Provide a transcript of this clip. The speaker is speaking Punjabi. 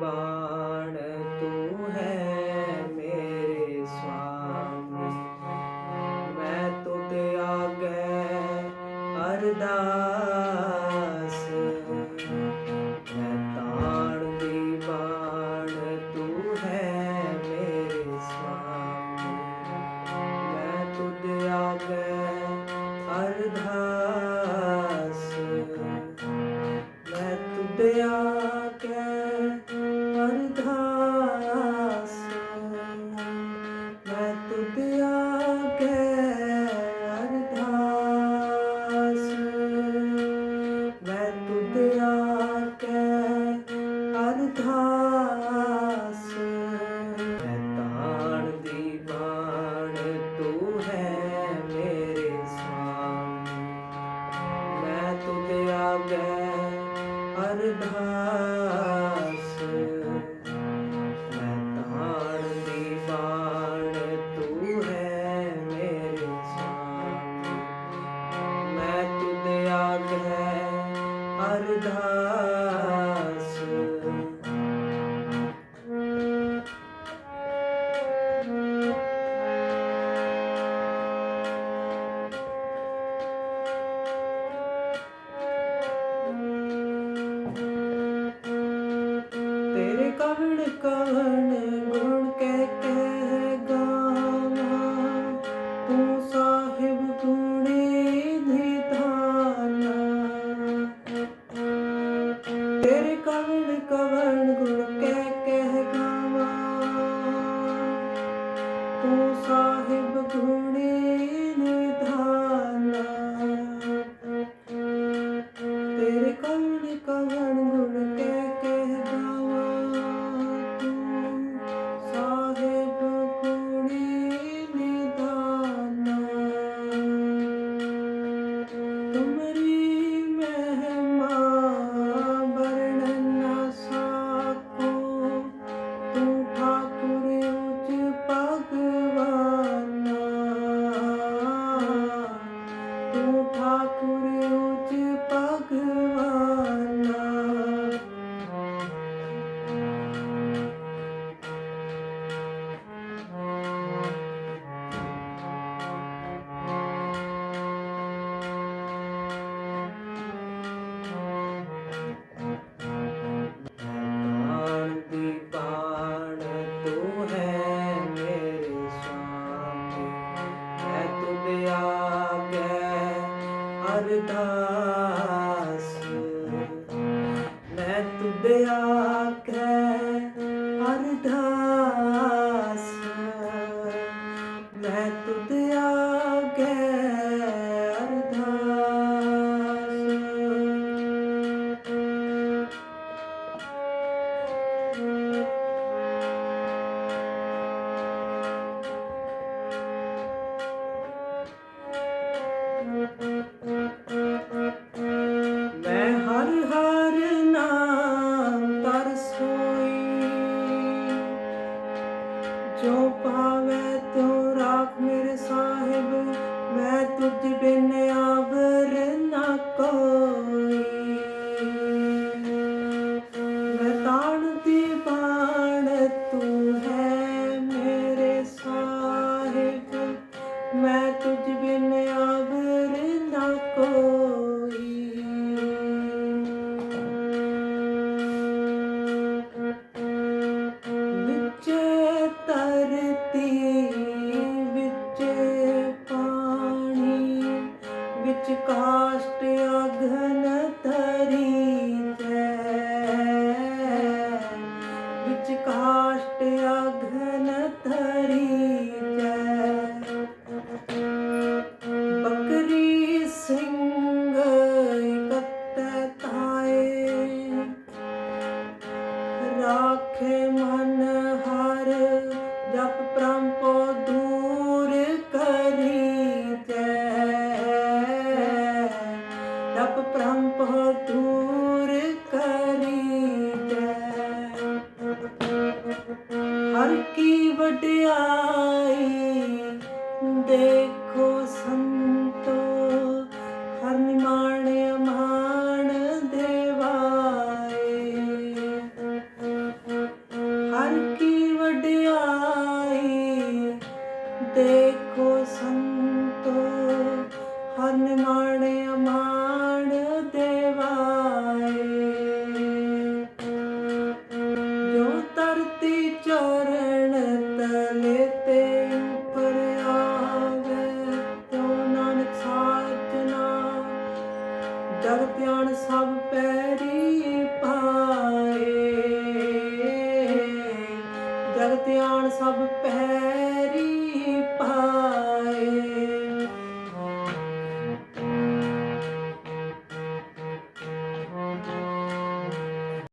ਬਾਣ ਤੂੰ ਹੈ ਮੇਰੇ ਸੁਆਮੀ ਮੈਂ ਤੁਧ ਆਗੇ ਅਰਦਾਸ ਮੈਂ ਤਾਣ ਦੀ ਬਾਣ ਤੂੰ ਹੈ ਮੇਰੇ ਸੁਆਮੀ ਮੈਂ ਤੁਧ ਆਗੇ ਅਰਦਾਸ ਮੈਂ ਤੁਧ ਆਗੇ ਕਵਣ ਕਵਣ ਗੁਣ ਕਹਿ ਕਹਿ ਗਾਵਾਂ ਤੂੰ ਸਾਹਿਬ ਗੁਣੀ ਨਿਧਾਨਾ। ਤੇਰੇ ਕਵਣ ਕਵਣ ਗੁਣ ਕਹਿ ਕਹਿ ਗਾਵਾਂ। ਤੂੰ ਸਾਹਿਬ ਗੁਣੀ ਨਿਧਾਨਾ। ਤੇਰੇ ਕਵਣ ਕਵਣ ਗੁਣ ਅਰਦਾਸ बिच काष्ट अघन तरी बिच काष्ट अघन तरी बकरी सिंह इकत्ताए राखे day. ਧਿਆਨ ਸਭ ਪੈ